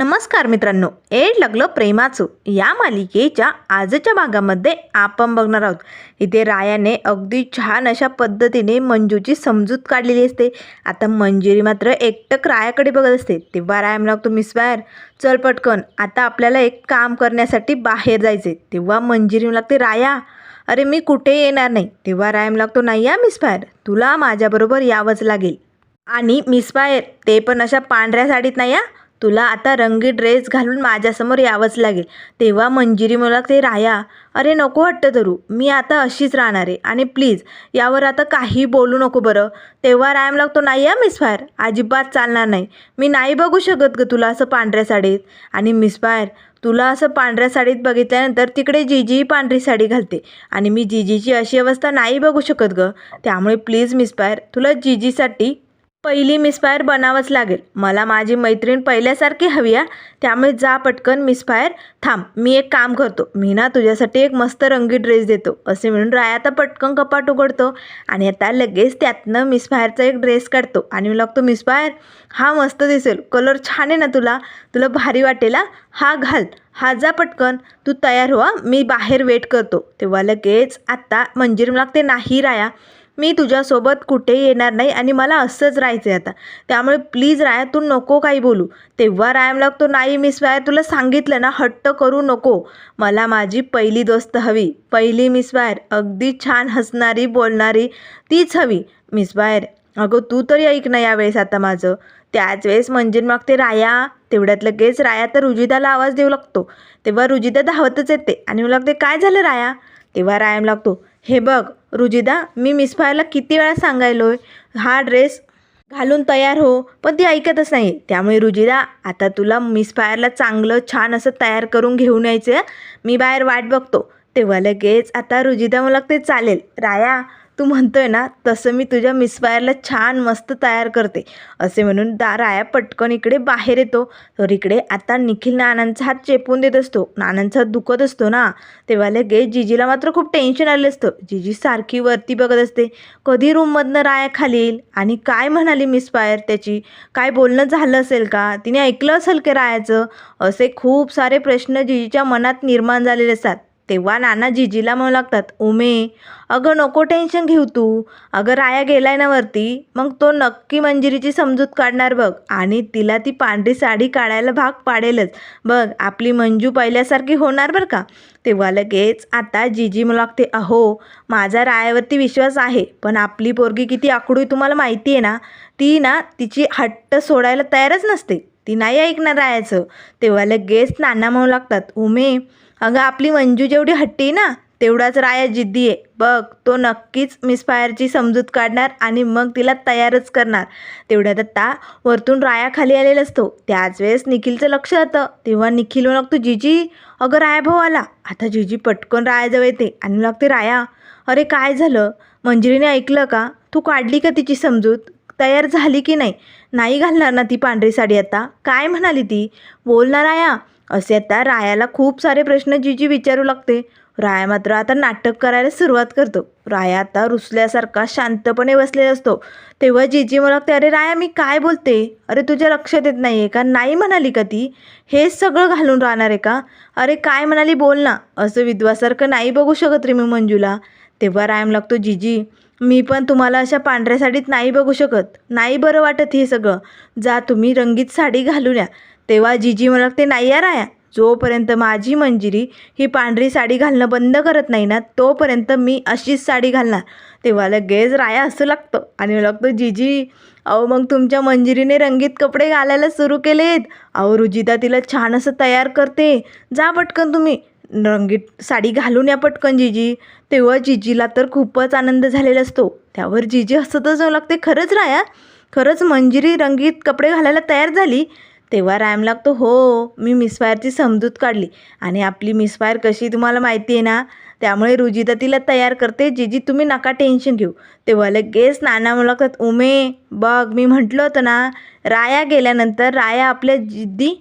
नमस्कार मित्रांनो एड लागलं प्रेमाचं. या मालिकेच्या आजच्या भागामध्ये आपण बघणार आहोत. इथे रायाने अगदी छान अशा पद्धतीने मंजूची समजूत काढलेली असते. आता मंजिरी मात्र एकटक रायाकडे बघत असते. तेव्हा राया म्हणा लागतो मिस बाहेर चल पटकन. आता आपल्याला एक काम करण्यासाठी बाहेर जायचे तेव्हा मंजिरी म्हणू लागते राया. अरे मी कुठे येणार नाही. तेव्हा राया म्हणू लागतो नाही या मिस बाहेर तुला माझ्याबरोबर यावंच लागेल. आणि मिस बाहेर ते पण अशा पांढऱ्या साडीत नाही या तुला आता रंगी ड्रेस घालून माझ्यासमोर यावंच लागेल. तेव्हा मंजिरी मला ते राया. अरे नको हट्ट धरू मी आता अशीच राहणार आहे. आणि प्लीज यावर आता काही बोलू नको बरं. तेव्हा रायम लागतो नाही या मिस फायर. अजिबात चालणार नाही. मी नाही बघू शकत ग तुला असं पांढऱ्या साडीत. आणि मिस फायर तुला असं पांढऱ्या साडीत बघितल्यानंतर तिकडे जीजी पांढरी साडी घालते. आणि मी जीजीची अशी अवस्था नाही बघू शकत ग. त्यामुळे प्लीज मिस फायर तुला जीजीसाठी पहिली मिसफायर बनावंच लागेल. मला माझी मैत्रीण पहिल्यासारखी हवी आहे त्यामुळे जा पटकन मिसफायर थांब. मी एक काम करतो. मी ना तुझ्यासाठी एक मस्त रंगी ड्रेस देतो. असे म्हणून राया आता पटकन कपाट उघडतो आणि आता लगेच त्यातनं मिसफायरचा एक ड्रेस काढतो आणि मी लागतो मिसफायर हा मस्त दिसेल. कलर छान आहे ना तुला? तुला भारी वाटेल हा? घाल. हा जा पटकन. तू तयार हो मी बाहेर वेट करतो. तेव्हा लगेच आत्ता मंजिरी लागते नाही राया. मी तुझ्यासोबत कुठे येणार नाही आणि मला असंच राहायचं आहे आता. त्यामुळे प्लीज राया तू नको काही बोलू. तेव्हा रायम लागतो नाही मिस वायर तुला सांगितलं ना हट्ट करू नको. मला माझी पहिली दोस्त हवी. पहिली मिस वायर अगदी छान हसणारी बोलणारी तीच हवी. मिस वायर अगं तू तरी ऐक ना यावेळेस आता माझं. त्याच वेळेस म्हणजे मग ते राया. तेवढ्यात लगेच राया तर रुजिदाला आवाज देऊ लागतो. तेव्हा रुजिदा धावतच येते. आणि मला लागते काय झालं राया? तेव्हा रायम लागतो हे बघ रुजिदा मी मिस फायरला किती वेळा सांगायलोय हा ड्रेस घालून तयार हो पण ती ऐकतच नाही. त्यामुळे रुजिदा आता तुला मिस फायरला चांगलं छान असं तयार करून घेऊन यायचं मी बाहेर वाट बघतो. तेव्हा लगेच आता रुजिदा मला ते चालेल. राया तू म्हणतोय ना तसं मी तुझ्या मिसफायरला छान मस्त तयार करते. असे म्हणून दा राया पटकन इकडे बाहेर येतो. तर इकडे आता निखिल नानांचा हात चेपून देत असतो. नानांचा हात दुखत असतो ना तेव्हा लगेच जिजीला मात्र खूप टेन्शन आलं असतं. जिजी सारखी वरती बघत असते. कधी रूममधनं राया खाली येईल? आणि काय म्हणाली मिसफायर त्याची? काय बोलणं झालं असेल का? तिने ऐकलं असेल की रायाचं? असे खूप सारे प्रश्न जिजीच्या मनात निर्माण झालेले असतात. तेव्हा नाना जिजीला म्हणू लागतात उमे अगं नको टेन्शन घेऊ तू. अगं राया गेलाय ना वरती मग तो नक्की मंजिरीची समजूत काढणार बघ. आणि तिला ती पांढरी साडी काढायला भाग पाडेलच. बघ आपली मंजू पहिल्यासारखी होणार बरं का? तेव्हा लगेच आता जिजी मला लागते अहो माझा रायावरती विश्वास आहे पण आपली पोरगी किती आकडू तुम्हाला माहिती आहे ना? ती ना तिची हट्ट सोडायला तयारच नसते. ती नाही ऐकणार रायाचं. तेव्हा लगेच नाना म्हणू लागतात उमे अगं आपली मंजू जेवढी हट्टी आहे ना तेवढाच राया जिद्दी आहे. बघ तो नक्कीच मिसफायरची समजूत काढणार आणि मग तिला तयारच करणार. तेवढ्यात आत्ता वरतून राया खाली आलेला असतो. त्याच वेळेस निखिलचं लक्ष जातं तेव्हा निखिल म्हणू लागतो जिजी अगं राया भाऊ आला. आता जिजी पटकन रायाजवळ येते. आणि लागते राया अरे काय झालं? मंजिरीने ऐकलं का? तू काढली का तिची समजूत? तयार झाली की नाही? नाही घालणार ना ती पांढरी साडी आता? काय म्हणाली ती? बोलणार राया. असे आता रायाला खूप सारे प्रश्न जिजी विचारू लागते. राया मात्र आता नाटक करायला सुरुवात करतो. राया आता रुसल्यासारखा शांतपणे बसलेला असतो. तेव्हा जीजी मला लागते अरे राया मी काय बोलते? अरे तुझ्या लक्षात येत नाही आहे का? नाही म्हणाली का ती? हे सगळं घालून राहणार आहे का? अरे काय म्हणाली बोल ना. असं विधवासारखं नाही बघू शकत रे मी मंजूला. तेव्हा रायम लागतो जिजी मी पण तुम्हाला अशा पांढऱ्या साडीत नाही बघू शकत. नाही बरं वाटत हे सगळं. जा तुम्ही रंगीत साडी घालून या. तेव्हा जिजी मला नाही या राया. जोपर्यंत माझी मंजिरी ही पांढरी साडी घालणं बंद करत नाही ना तोपर्यंत मी अशीच साडी घालणार. तेव्हा लगेच राया असं लागतं आणि मला लागतं जिजी अहो मग तुमच्या मंजिरीने रंगीत कपडे घालायला सुरू केलेत. अहो रुजिता तिला छान असं तयार करते. जा पटकन तुम्ही. रंगीत साडी घालून या पटकन जिजी. तेव्हा जिजीला तर खूपच आनंद झालेला असतो. त्यावर जिजी हसतच जाऊ लागते. खरंच राया खरंच मंजिरी रंगीत कपडे घालायला तयार झाली? तेव्हा रॅम लागतो. हो मी मिसफायरची समजूत काढली. आणि आपली मिसफायर कशी तुम्हाला माहिती आहे ना त्यामुळे रुजिता तिला तयार करते. जिजी तुम्ही नका टेन्शन घेऊ. तेव्हा लगेच नाना मुलाखत उमे बघ मी म्हटलं होतं ना राया गेल्यानंतर राया आपल्या जिद्दी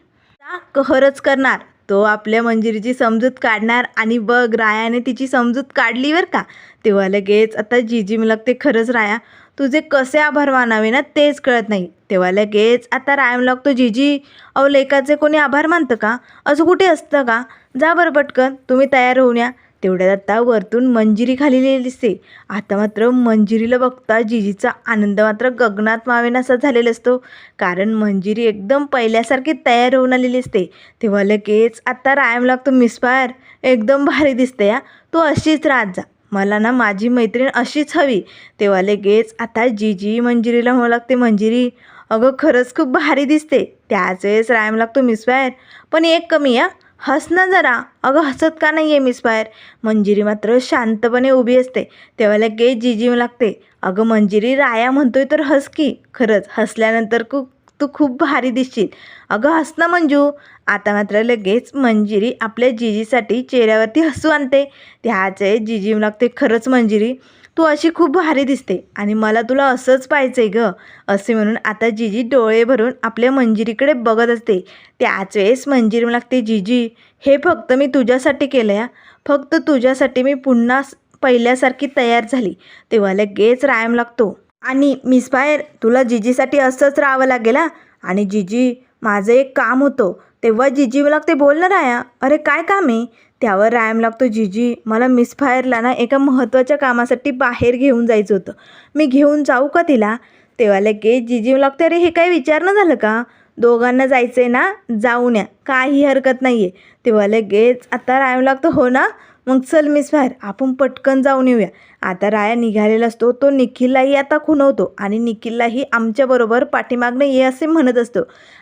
कहरच करणार. तो आपल्या मंजिरीची समजूत काढणार. आणि बघ रायाने तिची समजूत काढली बरं का? तेव्हा लगेच आता जिजी मला ते खरंच राया तुझे कसे आभार मानावे ना तेच कळत नाही. तेव्हा लगेच आता रायम लागतो जीजी अहो लेकाचे कोणी आभार मानतं का? असं कुठे असतं का? जा बरं पटकन तुम्ही तयार होऊन या. तेवढ्यात आता वरतून मंजिरी खाली दिसते. आता मात्र मंजिरीला बघता जिजीचा आनंद मात्र गगनात मावेनासा झालेला असतो. कारण मंजिरी एकदम पहिल्यासारखी तयार होऊन आलेली असते. तेव्हा लगेच आता रायम लागतो मिसफायर एकदम भारी दिसते या तू अशीच राहत जा. मला ना माझी मैत्रीण अशीच हवी. तेव्हा लगेच आता जीजी मंजिरीला म्हणू लागते मंजिरी अगं खरंच खूप भारी दिसते. त्याच वेळेस रायम लागतो मिसफायर पण एक कमी या हस ना जरा. अगं हसत का नाही आहे मिसफायर मंजिरी मात्र शांतपणे उभी असते. तेव्हा लगेच जीजी लागते अगं मंजिरी राया म्हणतोय तर हस की. खरंच हसल्यानंतर खूप तू खूप भारी दिसशील. अगं हस ना मंजू. आता मात्र लगेच मंजिरी आपल्या जिजीसाठी चेहऱ्यावरती हसू आणते. त्याच जिजी लागते खरंच मंजिरी. तू अशी खूप भारी दिसते आणि मला तुला असंच पाहिजे ग. असे म्हणून आता जिजी डोळे भरून आपल्या मंजिरीकडे बघत असते. त्याच वेळेस मंजिरी लागते जिजी हे फक्त मी तुझ्यासाठी केलं या फक्त तुझ्यासाठी मी पुन्हा पहिल्यासारखी तयार झाली. तेव्हा लगेच रायम लागतो. आणि मिस फायर तुला जिजीसाठी असंच राहावं लागेल हा? आणि जिजी माझं एक काम होतं. तेव्हा जिजी मला लागते बोलणार ना राया अरे काय काम आहे? त्यावर रायम लागतो जिजी. मला मिस फायरला ना एका महत्त्वाच्या कामासाठी बाहेर घेऊन जायचं होतं. मी घेऊन जाऊ का तिला? तेव्हा लगे जिजी लागते अरे हे काय विचारणं झालं का? दोघांना जायचं आहे ना? जाऊन या. काही हरकत नाही आहे तेव्हा लगेच आता रायम लागतो हो ना? मग चल मिस फायर आपण पटकन जाऊन येऊया. आता राया निघालेला असतो तो निखिललाही आता खुणवतो आणि निखिललाही आमच्याबरोबर पाठीमागणं ये असे म्हणत असतो.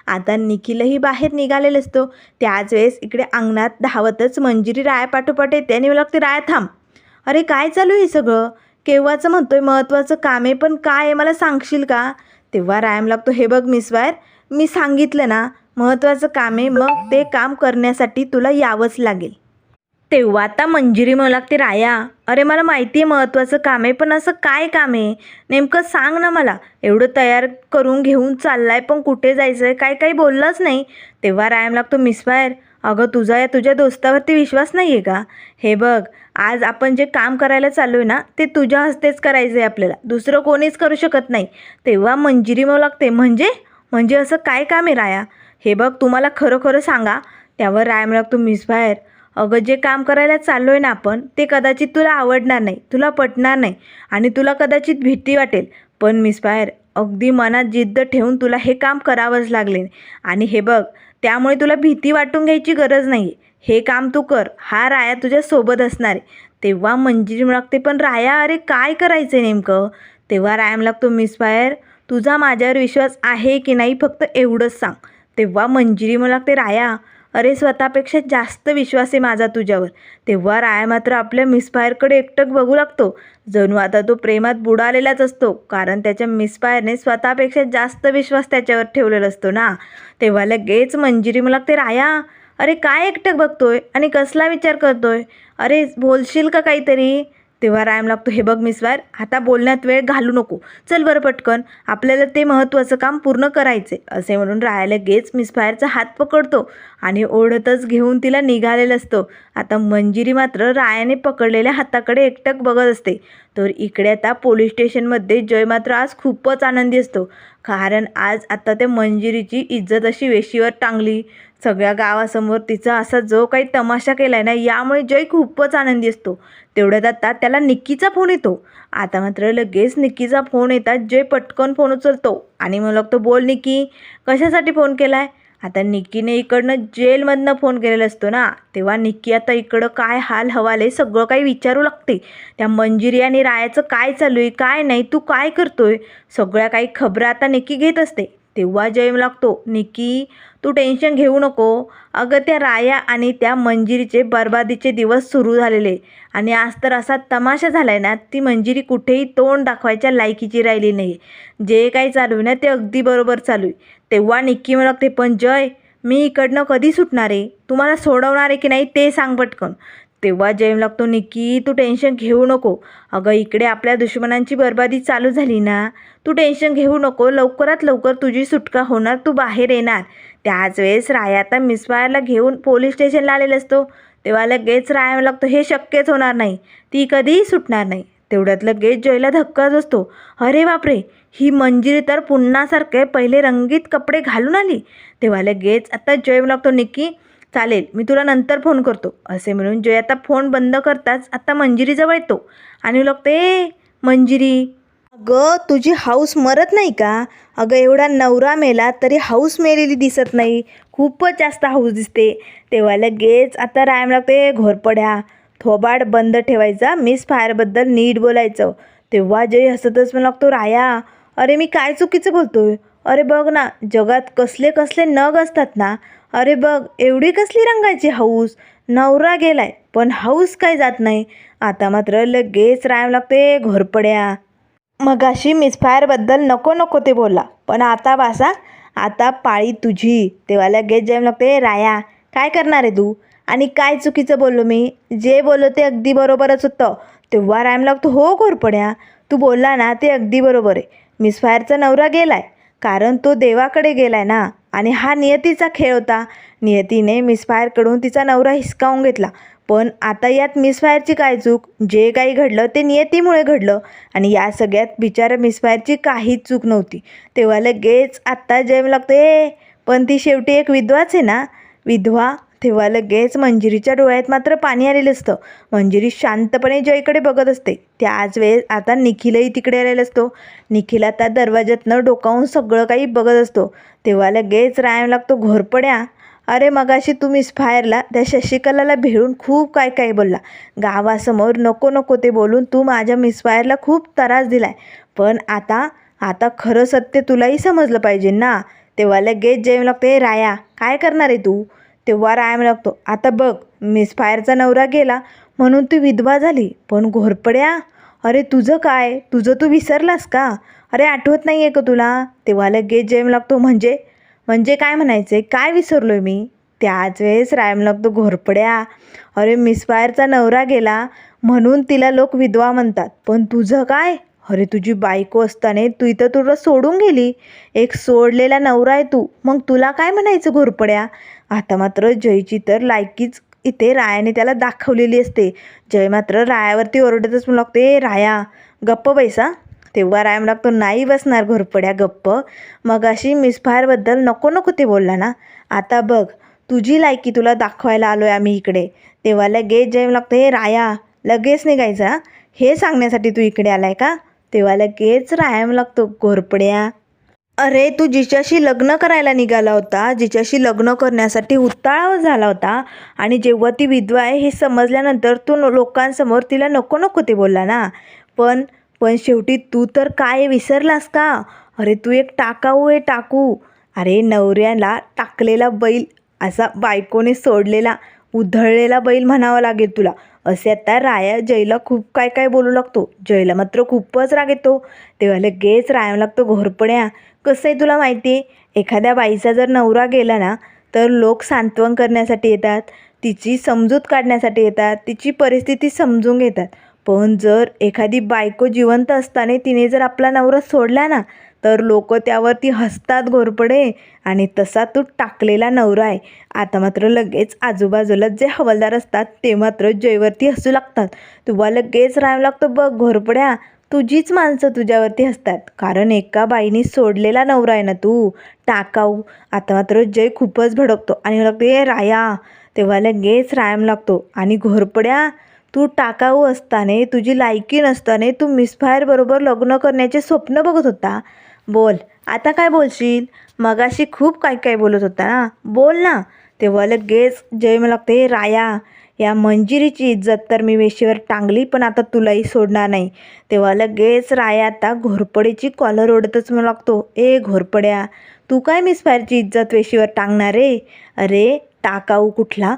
आता निखिलही बाहेर निघालेला असतो. त्याच वेळेस इकडे अंगणात धावतच मंजिरी राया पाठोपाठ येते आणि लागते राया थांब. अरे काय चालू आहे हे सगळं? केव्हाचं म्हणतोय महत्त्वाचं काम आहे पण काय आहे मला सांगशील का? तेव्हा रायम लागतो हे बघ मिस वायर मी सांगितलं ना महत्त्वाचं काम आहे मग ते काम करण्यासाठी तुला यावंच लागेल. तेव्हा आता मंजिरी म्हणू लागते राया अरे मला माहिती आहे महत्त्वाचं काम आहे पण असं काय काम आहे? नेमकं सांग ना मला. एवढं तयार करून घेऊन चाललाय पण कुठे जायचं आहे काय काही बोललंच नाही. तेव्हा रायम लागतो मिसफायर अगं तुझा या तुझ्या दोस्तावरती विश्वास नाही आहे का? हे बघ आज आपण जे काम करायला चाललो आहे ना ते तुझ्या हस्तेच करायचं आहे आपल्याला. दुसरं कोणीच करू शकत नाही. तेव्हा मंजिरी म्हणू लागते म्हणजे? म्हणजे असं काय काम आहे राया? हे बघ तुम्हाला खरं खरं सांगा. त्यावर राय म्हणू लागतो मिसफायर अगं जे काम करायला चाललो आहे ना आपण ते कदाचित तुला आवडणार नाही तुला पटणार नाही आणि तुला कदाचित भीती वाटेल. पण मिसफायर अगदी मनात जिद्द ठेवून तुला हे काम करावंच लागले. आणि हे बघ त्यामुळे तुला भीती वाटून घ्यायची गरज नाही हे काम तू कर हा राया तुझ्या सोबत असणार आहे. तेव्हा मंजिरी लागते पण राया अरे काय करायचं आहे नेमकं? तेव्हा रायम लागतो मिसफायर तुझा माझ्यावर विश्वास आहे की नाही फक्त एवढंच सांग. तेव्हा मंजिरी मला लागते राया अरे स्वतःपेक्षा जास्त विश्वास आहे माझा तुझ्यावर. तेव्हा राय मात्र आपल्या मिसफायरकडे एकटक बघू लागतो. जणू आता तो प्रेमात बुडालेलाच असतो कारण त्याच्या मिसफायरने स्वतःपेक्षा जास्त विश्वास त्याच्यावर ठेवलेला असतो ना. तेव्हा लगेच मंजिरी मला लागते राया अरे काय एकटक बघतोय? आणि कसला विचार करतोय? अरे बोलशील का काहीतरी? तेव्हा रायम लागतो हे बघ मिसवायर आता बोलण्यात वेळ घालू नको. चल बरं पटकन आपल्याला ते महत्त्वाचं काम पूर्ण करायचे असे म्हणून रायाला गेच मिसफायरचा हात पकडतो. आणि ओढतच घेऊन तिला निघालेलं असतो. आता मंजिरी मात्र रायाने पकडलेल्या हाताकडे एकटक बघत असते. तर इकडे आता पोलीस स्टेशनमध्ये जय मात्र आज खूपच आनंदी असतो. कारण आज आता त्या मंजिरीची इज्जत अशी वेशीवर टांगली. सगळ्या गावासमोर तिचा असा जो काही तमाशा केला आहे ना यामुळे जय खूपच आनंदी असतो. तेवढ्यात आता त्याला निक्कीचा फोन येतो. आता मात्र लगेच निक्कीचा फोन येतात जय पटकन फोन उचलतो. आणि मग लागतो बोल निक्की कशासाठी फोन केला आहे आता निक्कीने इकडनं जेलमधनं फोन केलेला असतो ना तेव्हा निक्की आता इकडं काय हाल हवाले सगळं काही विचारू लागते. त्या मंजिरी आणि रायाचं काय चालू आहे काय नाही तू काय करतोय? सगळ्या काही खबरं आता निक्की घेत असते. तेव्हा जय लागतो निक्की तू टेन्शन घेऊ नको. अगं त्या राया आणि त्या मंजिरीचे बर्बादीचे दिवस सुरू झालेले. आणि आज तर असा तमाशा झाला आहे ना ती मंजिरी कुठेही तोंड दाखवायच्या लायकीची राहिली नाही जे काही चालू आहे ना ते अगदी बरोबर चालू आहे. तेव्हा निक्की मला पण जय मी इकडनं कधी सुटणार आहे? तुम्हाला सोडवणार आहे की नाही ते सांग पटकन. तेव्हा जैम लागतो निक्की तू टेन्शन घेऊ नको. अगं इकडे आपल्या दुश्मनांची बरबादी चालू झाली ना. तू टेन्शन घेऊ नको. लवकरात लवकर तुझी सुटका होणार. तू बाहेर येणार. त्याच वेळेस राया आता मिसफायरला घेऊन पोलीस स्टेशनला आलेला असतो. तेव्हा लगेच राया लागतो हे शक्यच होणार नाही. ती कधीही सुटणार नाही. तेवढ्यात लगेच जयला धक्काच असतो अरे बापरे! ही मंजिरी तर पुन्हासारखे पहिले रंगीत कपडे घालून आली. तेव्हा लगेच आता जय लागतो निक्की चालेल मी तुला नंतर फोन करतो. असे म्हणून जय आता फोन बंद करताच आता मंजिरीजवळ येतो. आणि लागते ए मंजिरी अगं तुझी हाऊस मरत नाही का? अगं एवढा नवरा मेला तरी हाऊस मेलेली दिसत नाही. खूपच जास्त हाऊस दिसते. तेव्हा लगेच आता राम लागते घोरपड्या थोबाड बंद ठेवायचा मिस फायरबद्दल नीट बोलायचं. तेव्हा जय हसतच पण लागतो राया अरे मी काय चुकीचं बोलतोय? अरे बघ ना जगात कसले कसले नग असतात ना. अरे बघ एवढी कसली रंगायची हाऊस. नवरा गेलाय पण हाऊस काय जात नाही. आता मात्र लगेच रायम लागते घोरपड्या. मगाशी मिसफायरबद्दल नको नको ते बोलला. पण आता बासा आता पाळी तुझी. तेव्हा लगेच जेम लागते राया. काय करणार आहे तू? आणि काय चुकीचं बोललो मी? जे बोललो ते अगदी बरोबरच होतं. तेव्हा रायम लागतो हो घोरपड्या. तू बोलला ना ते अगदी बरोबर आहे. मिसफायरचा नवरा गेलाय. कारण तो देवाकडे गेलाय ना. आणि हा नियतीचा खेळ होता. नियतीने मिसफायरकडून तिचा नवरा हिसकावून घेतला. पण आता यात मिसफायरची काय चूक? जे काही घडलं ते नियतीमुळे घडलं. आणि या सगळ्यात बिचारा मिसफायरची काहीच चूक नव्हती. तेव्हा लगेच आत्ता जैम लागतो ए पण ती शेवटी एक विधवाच आहे ना. विधवा तेव्हा लगेच मंजिरीच्या डोळ्यात मात्र पाणी आलेलं असतं. मंजिरी शांतपणे जयकडे बघत असते. त्याच वेळेस आता निखिलही तिकडे आलेला असतो. निखिल आता दरवाज्यातनं डोकावून सगळं काही बघत असतो. तेव्हा लगेच रायम लागतो घोरपड्या अरे मगाशी तू मिसफायरला त्या शशिकलाला भिळून खूप काय काय बोलला. गावासमोर नको नको ते बोलून तू माझ्या मिसफायरला खूप त्रास दिलाय. पण आता आता खरं सत्य तुलाही समजलं पाहिजे ना. तेव्हा लगेच जेम लागते राया काय करणार आहे तू? तेव्हा रायम लागतो आता बघ मिसफायरचा नवरा गेला म्हणून तू विधवा झाली पण घोरपड्या? अरे तुझं काय? तुझं तू विसरलास का? अरे आठवत नाही आहे का तुला? तेव्हा लगेच जेम लागतो म्हणजे? म्हणजे काय म्हणायचं काय विसरलो आहे मी? त्याच वेळेस रायम लागतो घोरपड्या? अरे मिसफायरचा नवरा गेला म्हणून तिला लोक विधवा म्हणतात पण तुझं काय? अरे तुझी बायको असताना तू इथं तुला सोडून गेली. एक सोडलेला नवरा आहे तू मग तुला काय म्हणायचं घोरपड्या? आता मात्र जयची तर लायकीच इथे रायाने त्याला दाखवलेली असते. जय मात्र रायावरती ओरडतच म्हणू लागते "ए, राया गप्प बैसा. तेव्हा रायम लागतो नाही बसणार घोरपड्या गप्प. मग अशी मिसफायरबद्दल नको नको ते बोलला ना. आता बघ तुझी लायकी तुला दाखवायला आलो आहे आम्ही इकडे. तेव्हा लगेच जय लागतो हे राया लगेच निघायचा हे? सांगण्यासाठी तू इकडे आलाय का? तेव्हा लगेच रायाम लागतो घोरपड्या अरे तू जिच्याशी लग्न करायला निघाला होता जिच्याशी लग्न करण्यासाठी उताळा झाला होता आणि जेव्हा ती विधवा आहे हे समजल्यानंतर तू नो- लोकांसमोर तिला नको नको ते बोलला ना? पण पण शेवटी तू तर काय विसरलास का? अरे तू एक टाकाऊ आहे टाकू. अरे नवऱ्याला टाकलेला बैल असा बायकोने सोडलेला उधळलेला बैल म्हणावा लागेल तुला. असे आता राया जयला खूप काय काय बोलू लागतो. जयला मात्र खूपच राग येतो. तेव्हा लगेच राया लागतो घोरपड्या कसं आहे तुला माहिती आहे? एखाद्या बाईचा जर नवरा गेला ना तर लोक सांत्वन करण्यासाठी येतात. तिची समजूत काढण्यासाठी येतात. तिची परिस्थिती समजून घेतात. पण जर एखादी बायको जिवंत असताना तिने जर आपला नवरा सोडला ना तर लोक त्यावरती हसतात घोरपडे आणि तसा तो टाकलेला नवरा आहे. आता मात्र लगेच आजूबाजूला जे हवालदार असतात ते मात्र जयवरती हसू लागतात. तुला लगेच राहावं लागतं बघ घोरपड्या. तुझीच माणसं तुझ्यावरती हसतात. कारण एका बाईने सोडलेला नवरा आहे ना तू? टाकाऊ. आता मात्र जय खूपच भडकतो आणि लागतो ए राया. तेव्हा लगेच रायम लागतो. आणि घोरपड्या तू टाकाऊ असताना तुझी लायकी नसताना तू मिसफायर बरोबर लग्न करण्याचे स्वप्न बघत होता. बोल. आता काय बोलशील? मगाशी खूप काय काय बोलत होता ना. बोल ना. तेव्हा लगेच जय मला लागते राया. या मंजिरीची इज्जत तर मी वेशीवर टांगली पण आता तुलाही सोडणार नाही. तेव्हा लगेच राया आता घोरपडीची कॉलर ओढतच मला लागतो. ए घोरपड्या तू काय मिसफायरची इज्जत वेशीवर टांगणार रे? अरे टाकाऊ कुठला?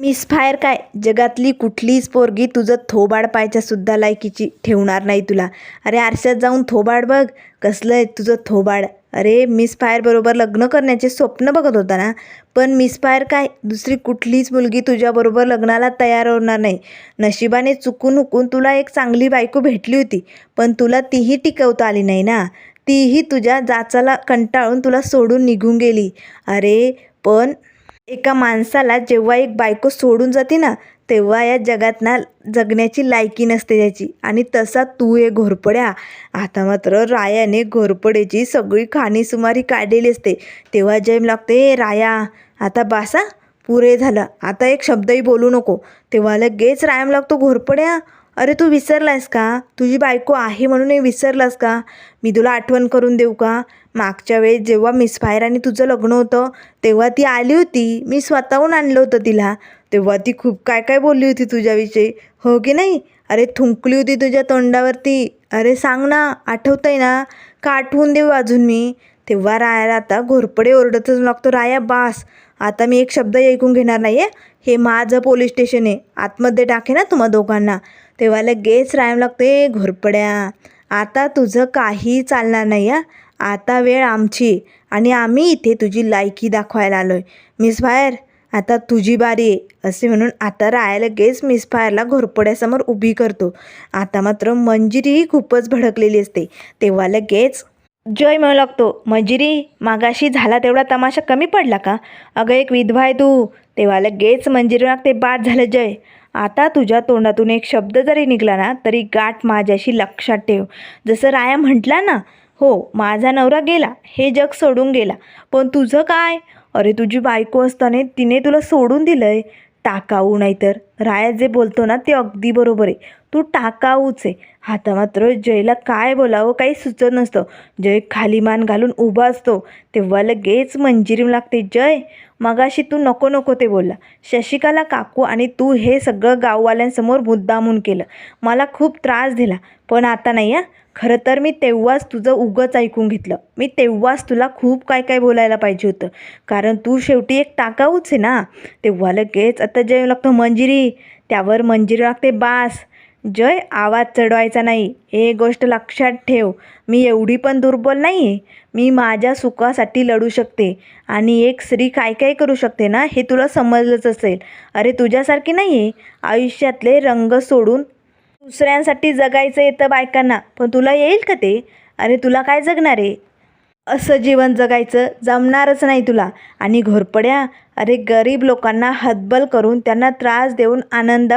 मिसफायर काय? जगातली कुठलीच पोरगी तुझं थोबाड पायच्या सुद्धा लायकीची ठेवणार नाही तुला. अरे आरशात जाऊन थोबाड बघ. कसलं आहे तुझं थोबाड? अरे मिसफायर बरोबर लग्न करण्याचे स्वप्न बघत होता ना? पण मिसफायर काय? दुसरी कुठलीच मुलगी तुझ्याबरोबर लग्नाला तयार होणार नाही. नशिबाने चुकून हुकून तुला एक चांगली बायको भेटली होती पण तुला तीही टिकवता आली नाही ना? तीही तुझ्या जाचाला कंटाळून तुला सोडून निघून गेली. अरे पण एका माणसाला जेव्हा एक बायको सोडून जाते ना तेव्हा या जगात ना जगण्याची लायकी नसते त्याची. आणि तसा तू हे घोरपड्या. आता मात्र रायाने घोरपड्याची सगळी खाणीसुमारी काढलेली असते. तेव्हा जैम लागते राया आता बासा पुरे झालं. आता एक शब्दही बोलू नको. तेव्हा लगेच रायम लागतो घोरपड्या अरे तू विसरलास का? तुझी बायको आहे म्हणून हे विसरलास का? मी तुला आठवण करून देऊ का? मागच्या वेळेस जेव्हा मिस फायर आणि तुझं लग्न होतं तेव्हा ती आली होती. मी स्वतःहून आणलं होतं तिला. तेव्हा ती खूप काय काय बोलली होती तुझ्याविषयी? हो की नाही? अरे थुंकली होती तुझ्या तोंडावरती. अरे सांग ना आठवतंय ना? का आठवून देऊ अजून मी? तेव्हा रायाला आता घोरपडे ओरडतच लागतो. राया बास. आता मी एक शब्द ऐकून घेणार नाही आहे हे माझं पोलीस स्टेशन आहे. आतमध्ये टाके ना तुम्हा दोघांना. तेव्हा लगेच रायम लागते घोरपड्या आता तुझं काही चालणार नाही आहे आता वेळ आमची आणि आम्ही इथे तुझी लायकी दाखवायला आलो आहे मिस फायर आता तुझी बारी आहे. असे म्हणून आता राया लगेच मिस फायरला घोरपड्यासमोर उभी करतो. आता मात्र मंजिरीही खूपच भडकलेली असते. तेव्हा लगेच जय म्हणू लागतो. मंजिरी मागाशी झाला तेवढा तमाशा कमी पडला का? अगं एक विधवा आहे तू. तेव्हा लगेच मंजिरी लागते बाद झालं जय. आता तुझ्या तोंडातून एक शब्द जरी निघला ना तरी गाठ माझ्याशी लक्षात ठेव. जसं राया म्हटला ना हो माझा नवरा गेला हे जग सोडून गेला. पण तुझं काय? अरे तुझी बायको असताना तिने तुला सोडून दिलं आहे टाकाऊ नाहीतर. राया जे बोलतो ना ते अगदी बरोबर आहे. तू टाकाऊच आहे. आता मात्र जयला काय बोलावं काही सुचत नसतं. जय खाली मान घालून उभा असतो. तेव्हा लगेच मंजिरीम लागते. जय मगाशी तू नको नको ते बोलला. शशिकाला काकू आणि तू हे सगळं गाववाल्यांसमोर मुद्दामून केलं. मला खूप त्रास दिला पण आता नाही हां? खरं तर मी तेव्हाच तुझं उगंच ऐकून घेतलं. मी तेव्हाच तुला खूप काय काय बोलायला पाहिजे होतं. कारण तू शेवटी एक टाकाऊच आहे ना. तेव्हा लगेच आता जे लागतं मंजिरी त्यावर मंजिरी लागते बास. जय आवाज चढवायचा नाही. हे गोष्ट लक्षात ठेव. मी एवढी पण दुर्बल नाही आहे मी माझ्या सुखासाठी लढू शकते. आणि एक स्त्री काय काय करू शकते ना हे तुला समजलंच असेल. अरे तुझ्यासारखी नाही आहे आयुष्यातले रंग सोडून दुसऱ्यांसाठी जगायचं येतं बायकांना. पण तुला येईल का ते? अरे तुला काय जगणार आहे? असं जीवन जगायचं जमणारच नाही तुला. आणि घोरपड्या अरे गरीब लोकांना हतबल करून त्यांना त्रास देऊन आनंद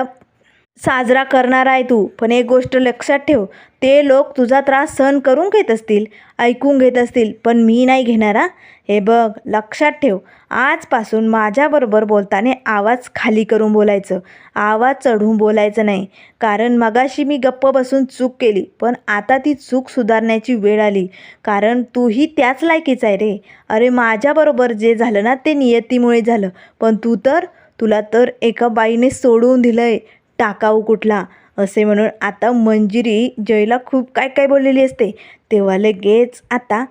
साजरा करणार आहे तू. पण एक गोष्ट लक्षात ठेव ते लोक तुझा त्रास सहन करून घेत असतील ऐकून घेत असतील पण मी नाही घेणार हा? हे बघ लक्षात ठेव. आजपासून माझ्याबरोबर बोलताना आवाज खाली करून बोलायचं आवाज चढून बोलायचं नाही. कारण मगाशी मी गप्प बसून चूक केली पण आता ती चूक सुधारण्याची वेळ आली. कारण तूही त्याच लायकीच आहे रे. अरे माझ्याबरोबर जे झालं ना ते नियतीमुळे झालं. पण तू तर तुला तर एका बाईने सोडून दिलं आहे टाकाऊ कुठला असे म्हणून आता मंजिरी जयला खूप काय काय बोललेली असते. तेव्हा लगेच आता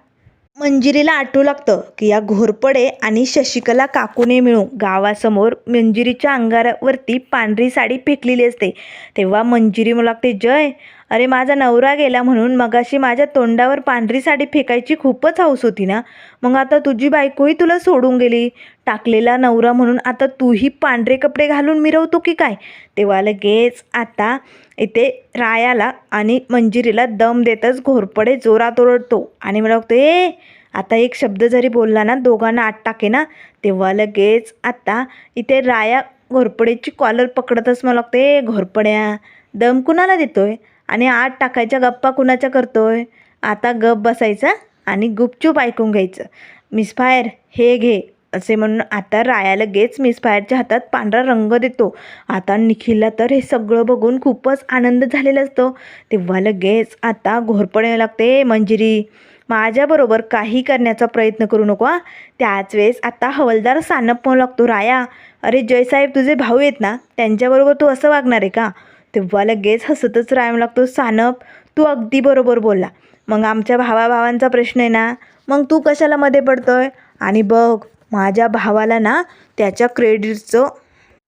मंजिरीला आठवू लागतं की या घोरपडे आणि शशिकला काकूने मिळून गावासमोर मंजिरीच्या अंगारावरती पांढरी साडी फेकलेली असते. तेव्हा मंजिरी मला लागते जय अरे माझा नवरा गेला म्हणून मगाशी माझ्या तोंडावर पांढरी साडी फेकायची खूपच हौस होती ना. मग आता तुझी बायकोही तुला सोडून गेली. टाकलेला नवरा म्हणून आता तूही पांढरे कपडे घालून मिरवतो की काय? तेव्हा लगेच आता इथे रायाला आणि मंजिरीला दम देतच घोरपडे जोरात ओरडतो आणि मला वाटतं ए आता एक शब्द जरी बोलला ना दोघांना आत टाके ना. तेव्हा लगेच आता इथे राया घोरपडेची कॉलर पकडतच मला लागते ए घोरपड्या दम कुणाला देतोय? आणि आत टाकायच्या गप्पा कुणाच्या करतोय? आता गप बसायचा आणि गुपचूप ऐकून घ्यायचं. मिस फायर हे घे असे म्हणून आता राया लगेच मिस फायरच्या हातात पांढरा रंग देतो. आता निखिलला तर हे सगळं बघून खूपच आनंद झालेला असतो. तेव्हा लगेच आता घोरपणे लागते मंजिरी माझ्याबरोबर काही करण्याचा प्रयत्न करू नको हा. त्याच वेळेस आता हवलदार सानप म्हणू लागतो राया. अरे जयसाहेब तुझे भाऊ आहेत ना? त्यांच्याबरोबर तू असं वागणार आहे का? तेव्हा लगेच हसतच राहायला लागतो सानप तू अगदी बरोबर बोलला. मग आमच्या भावाभावांचा प्रश्न आहे ना? मग तू कशाला मध्ये पडतोय? आणि बघ माझ्या भावाला ना त्याच्या क्रेडिटचं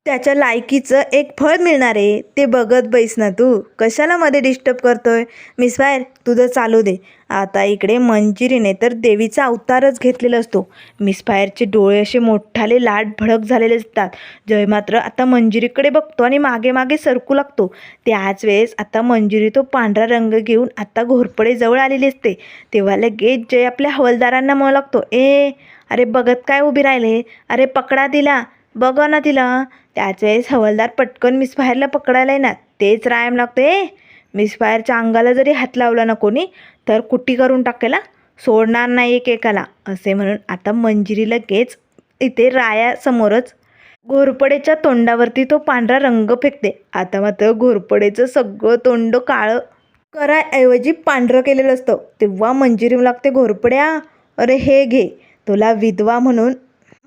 त्याच्या लायकीचं एक फळ मिळणार आहे ते बघत बैस ना तू. कशाला मध्ये डिस्टर्ब करतोय? मिस फायर तुझं चालू दे. आता इकडे मंजिरीने तर देवीचा अवतारच घेतलेला असतो. मिस फायरचे डोळे असे मोठाले लाट भडक झालेले असतात जय मात्र आता मंजिरीकडे बघतो आणि मागे मागे सरकू लागतो. त्याच वेळेस आता मंजिरी तो पांढरा रंग घेऊन आता घोरपडे जवळ आलेली असते. तेव्हा लगेच जय आपल्या हवलदारांना म्हणू लागतो ए अरे बघत काय उभी राहिले? अरे पकडा तिला. बघा ना तिला. त्याच वेळेस हवलदार पटकन मिसफायरला पकडायला येणार तेच रायम लागते मिसफायरच्या अंगाला जरी हात लावला ना कोणी तर कुट्टी करून टाकेला सोडणार नाही एकेकाला असे म्हणून आता मंजिरी लगेच इथे रायासमोरच. घोरपडेच्या तोंडावरती तो पांढरा रंग फेकते आता मात्र घोरपडेचं सगळं तोंड काळं. करायऐवजी पांढरं केलेलं असतं तेव्हा मंजिरी लागते घोरपड्या. अरे हे घे तुला विधवा म्हणून.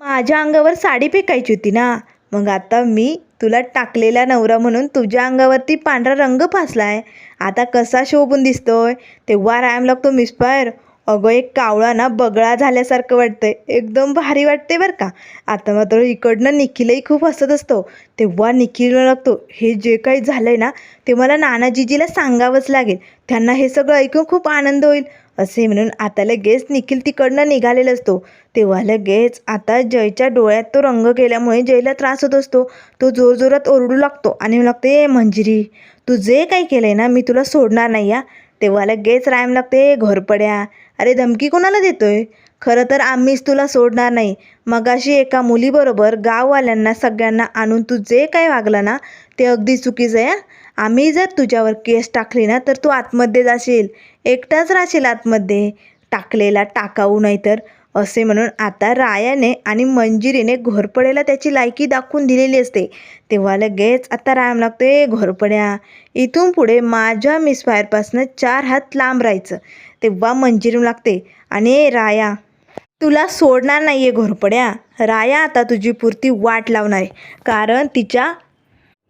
माझ्या अंगावर साडी फेकायची होती ना मग आता मी तुला टाकलेला नवरा म्हणून तुझ्या अंगावरती पांढरा रंग फासला आहे आता कसा शोभून दिसतोय? तेव्हा राम लागतो मिस्पायर अगं एक कावळा ना बगळा झाल्यासारखं वाटतंय. एकदम भारी वाटते बरं का. आता मात्र इकडनं निखिलही खूप हसत असतो. तेव्हा निखिलला लागतो हे जे काही झालंय ना ते मला नानाजीजीला सांगावंच लागेल. त्यांना हे सगळं ऐकून खूप आनंद होईल. असे म्हणून आता लगेच निखिल तिकडनं निघालेला असतो. तेव्हा लगेच आता जयच्या डोळ्यात तो रंग गेल्यामुळे जयला त्रास होत असतो. तो जोरजोरात ओरडू लागतो आणि लागते ए मंजिरी तू जे काही केलंय ना मी तुला सोडणार नाही या. तेव्हा लगेच रायम लागते घोरपड्या अरे धमकी कोणाला देतोय? खरं तर आम्हीच तुला सोडणार नाही. मगाशी एका मुलीबरोबर गाववाल्यांना सगळ्यांना आणून तू जे काही वागला ना ते अगदी चुकीचं आहे आम्ही जर तुझ्यावर केस टाकली ना तर तू आतमध्ये जाशील. एकटाच राहशील आतमध्ये. टाकलेला टाकाऊ नाही तर असे म्हणून आता रायाने आणि मंजिरीने घोरपड्याला त्याची लायकी दाखवून दिलेली असते. तेव्हा लगेच आता राम लागते घोरपड्या इथून पुढे माझ्या मिसफायरपासनं चार हात लांब राहायचं तेव्हा मंजिरी लागते आणि ए राया तुला सोडणार नाही आहे घोरपड्या. राया आता तुझी पुरती वाट लावणार आहे. कारण तिच्या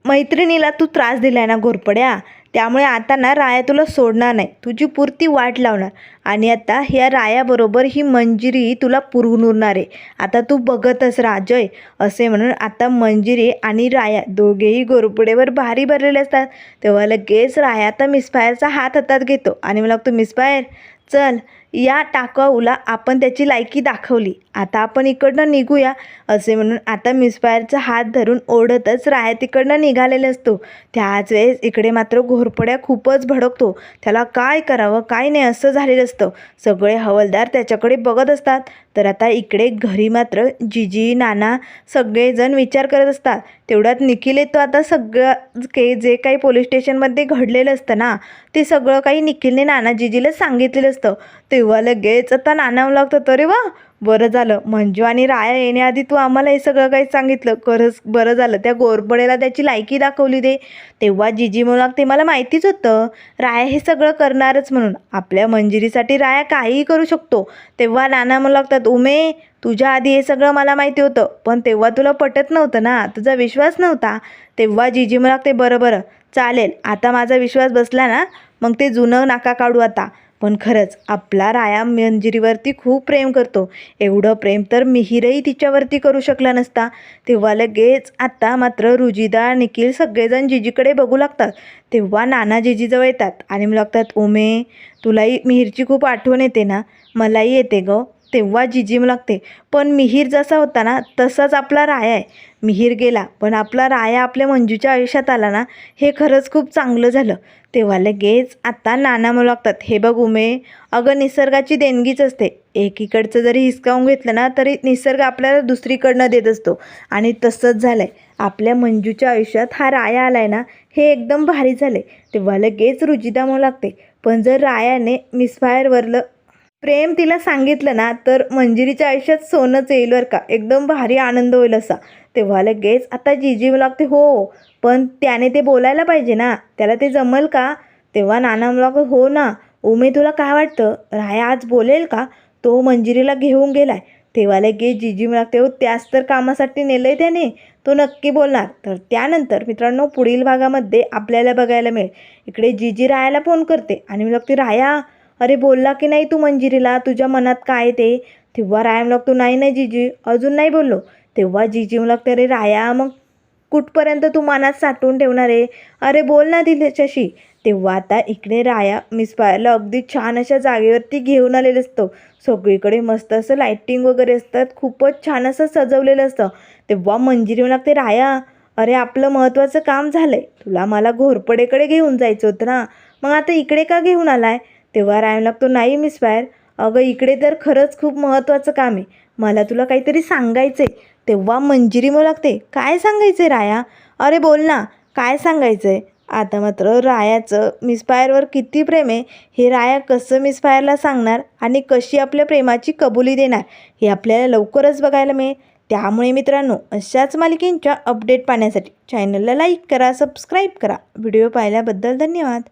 मैत्रिणीला तू त्रास दिलाय ना घोरपड्या. त्यामुळे आता ना राया तुला सोडणार नाही. तुझी पुरती वाट लावणार. आणि आता ह्या रायाबरोबर ही मंजिरी तुला पुरवून उरणार आहे. आता तू बघतच राजय असे म्हणून आता मंजिरी आणि राया दोघेही गोरपुडेवर भारी भरलेले असतात. तेव्हा लगेच राया आता मिसफायरचा हात हातात घेतो आणि मला लागतो मिसफायर चल या टाकाऊला आपण त्याची लायकी दाखवली. आता आपण इकडनं निघूया असे म्हणून आता मिसफायरचा हात धरून ओढतच राया तिकडनं निघालेला असतो. त्याच वेळेस इकडे मात्र घोरपड्या खूपच भडकतो. त्याला काय करावं काय नाही असं झालेलं असतं. सगळे हवलदार त्याच्याकडे बघत असतात. तर आता इकडे घरी मात्र जिजी नाना सगळेजण विचार करत असतात. तेवढ्यात निखिल येतो. आता सगळं के जे काही पोलीस स्टेशनमध्ये घडलेलं असतं ना ते सगळं काही निखिलने नाना जिजीला सांगितलेलं असतं. तेव्हा लगेच आता नाना लागतं तरी वा! बरं झालं. मंजू आणि राया येण्याआधी तू आम्हाला हे सगळं काही सांगितलं. खरंच बरं झालं. त्या गोरपडेला त्याची लायकी दाखवली दे. तेव्हा जिजी म्हणू ते मला माहितीच होतं. राया हे सगळं करणारच म्हणून. आपल्या मंजिरीसाठी राया काहीही करू शकतो. तेव्हा नाना म्हणू लागतात उमे तुझ्या आधी हे सगळं मला माहिती होतं. पण तेव्हा तुला पटत नव्हतं ना. तुझा विश्वास नव्हता. तेव्हा जिजी म्हणू लागते बरं बरं. चालेल. आता माझा विश्वास बसला ना. मग ते जुनं नाका काढू आता. पण खरंच आपला राया मंजिरीवरती खूप प्रेम करतो. एवढं प्रेम तर मिहीरही तिच्यावरती करू शकला नसता. तेव्हा लगेच आत्ता मात्र रुजिदा निखिल सगळेजण जिजीकडे बघू लागतात. तेव्हा नाना जिजीजवळ येतात आणि मग लागतात उमे तुलाही मिहीरची खूप आठवण येते ना? मलाही येते ग. तेव्हा जिजी लागते. पण मिहीर जसा होता ना तसाच आपला राया आहे. मिहीर गेला पण आपला राया आपल्या मंजूच्या आयुष्यात आला ना हे खरंच खूप चांगलं झालं. तेव्हा लगेच आता नाना म्हणू लागतात हे बघ उमे अगं निसर्गाची देणगीच असते. एकीकडचं जरी हिसकावून घेतलं ना तरी निसर्ग आपल्याला दुसरीकडनं देत असतो. आणि तसंच झालं आहे आपल्या मंजूच्या आयुष्यात हा राया आला आहे ना हे एकदम भारी झाले तेव्हा लगेच रुजिदा म्हणू लागते पण जर रायाने मिसफायरवरलं प्रेम तिला सांगितलं ना तर मंजिरीच्या आयुष्यात सोनंच येईल बरं का. एकदम भारी आनंद होईल असा. तेव्हा लगेच आता जीजी लागते हो पण त्याने ते बोलायला पाहिजे ना. त्याला ते जमल का? तेव्हा नाना मला हो ना. उमे तुला काय वाटतं? राया आज बोलेल का? तो मंजिरीला घेऊन गेलाय. तेव्हा लगेच जीजी मला लागते हो त्याच तर कामासाठी नेलंय त्याने. तो नक्की बोलणार. तर त्यानंतर मित्रांनो पुढील भागामध्ये आपल्याला बघायला मिळेल. इकडे जीजी रायाला फोन करते आणि मी लागते राया अरे बोलला की नाही तू मंजिरीला? तुझ्या मनात काय ते? तेव्हा राया मला लागतो नाही नाही जिजी. अजून नाही बोललो. तेव्हा जिजी मला लागते अरे राया मग कुठपर्यंत तू मनात साठवून ठेवणार आहे? अरे बोल ना तिच्याशी तेव्हा आता इकडे राया मिसफायरला अगदी छान अशा जागेवरती घेऊन आलेलं असतं. सगळीकडे मस्त असं लाईटिंग वगैरे असतात. खूपच छान असं सजवलेलं असतं. तेव्हा मंजिरी म्हणू लागते राया अरे आपलं महत्त्वाचं काम झालं आहे तुला मला घोरपडेकडे घेऊन जायचं होतं ना. मग आता इकडे का घेऊन आलाय? तेव्हा राया लागतो नाही मिस फायर अगं इकडे तर खरंच खूप महत्त्वाचं काम आहे. मला तुला काहीतरी सांगायचं आहे तेव्हा मंजिरी मग लागते काय सांगायचं आहे राया? अरे बोल ना. काय सांगायचं आहे आता मात्र रायाचं मिसफायरवर किती प्रेम आहे. हे राया कसं मिसफायरला सांगणार आणि कशी आपल्या प्रेमाची कबुली देणार हे आपल्याला लवकरच बघायला मिळेल. त्यामुळे मित्रांनो अशाच मालिकेंच्या अपडेट पाहण्यासाठी चॅनलला लाईक करा सबस्क्राईब करा. व्हिडिओ पाहिल्याबद्दल धन्यवाद.